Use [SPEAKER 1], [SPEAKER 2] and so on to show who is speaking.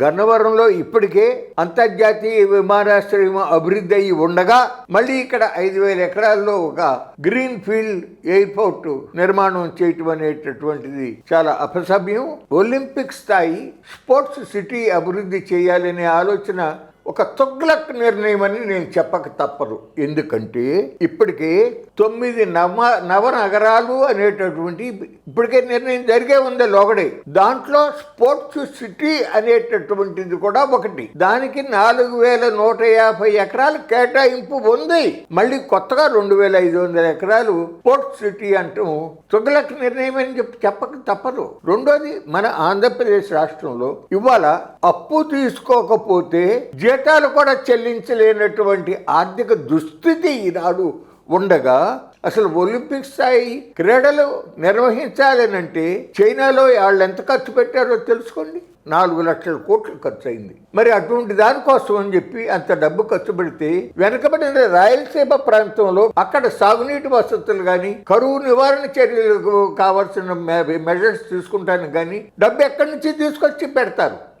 [SPEAKER 1] గన్నవరంలో ఇప్పటికే అంతర్జాతీయ విమానాశ్రయం అభివృద్ధి అయి ఉండగా మళ్ళీ ఇక్కడ ఐదు వేల ఎకరాల్లో ఒక గ్రీన్ ఫీల్డ్ ఎయిర్పోర్ట్ నిర్మాణం చేయటం అనేటటువంటిది చాలా అపసభ్యం. ఒలింపిక్ స్థాయి స్పోర్ట్స్ సిటీ అభివృద్ధి చేయాలనే ఆలోచన ఒక తుగ్లక్ నిర్ణయం అని నేను చెప్పక తప్పదు. ఎందుకంటే ఇప్పటికే తొమ్మిది నవ నవనగరాలు అనేటటువంటి ఇప్పటికే నిర్ణయం జరిగే ఉంది లోగడే. దాంట్లో స్పోర్ట్స్ సిటీ అనేటటువంటిది కూడా ఒకటి. దానికి నాలుగు వేల నూట యాభై ఎకరాలు కేటాయింపు ఉంది. మళ్ళీ కొత్తగా రెండు వేల ఐదు వందల ఎకరాలు స్పోర్ట్స్ సిటీ అంటూ తుగ్లక్ నిర్ణయం అని చెప్పి చెప్పక తప్పదు. రెండోది మన ఆంధ్రప్రదేశ్ రాష్ట్రంలో ఇవాళ అప్పు తీసుకోకపోతే జీతాలు కూడా చెల్లించలేనటువంటి ఆర్థిక దుస్థితి ఈనాడు ఉండగా అసలు ఒలింపిక్ స్థాయి క్రీడలు నిర్వహించాలనంటే చైనాలో వాళ్ళు ఎంత ఖర్చు పెట్టారో తెలుసుకోండి. నాలుగు లక్షల కోట్లు ఖర్చు అయింది మరి అటువంటి దానికోసం అని చెప్పి అంత డబ్బు ఖర్చు పెడితే వెనకబడిన రాయలసీమ ప్రాంతంలో అక్కడ సాగునీటి వసతులు కానీ కరువు నివారణ చర్యలకు కావాల్సిన మెజర్స్ తీసుకుంటానికి కానీ డబ్బు ఎక్కడి నుంచి తీసుకొచ్చి పెడతారు?